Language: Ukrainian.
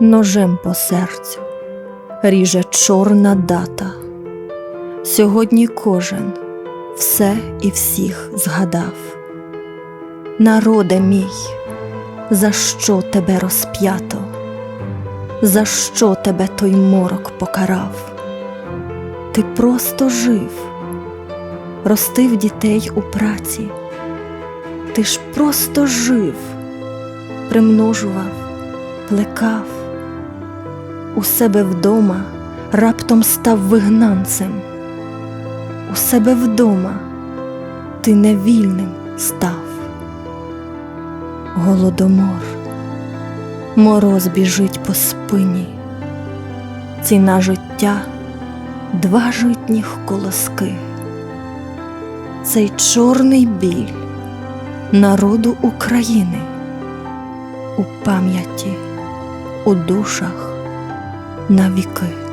ножем по серцю ріже чорна дата. Сьогодні кожен все і всіх згадав. Народе мій, за що тебе розп'ято? За що тебе той морок покарав? Ти просто жив, ростив дітей у праці, ти ж просто жив, примножував, плекав, у себе вдома раптом став вигнанцем, у себе вдома ти невільним став. Голодомор, мороз біжить по спині, ціна життя два житніх колоски. Цей чорний біль народу України у пам'яті, у душах на віки.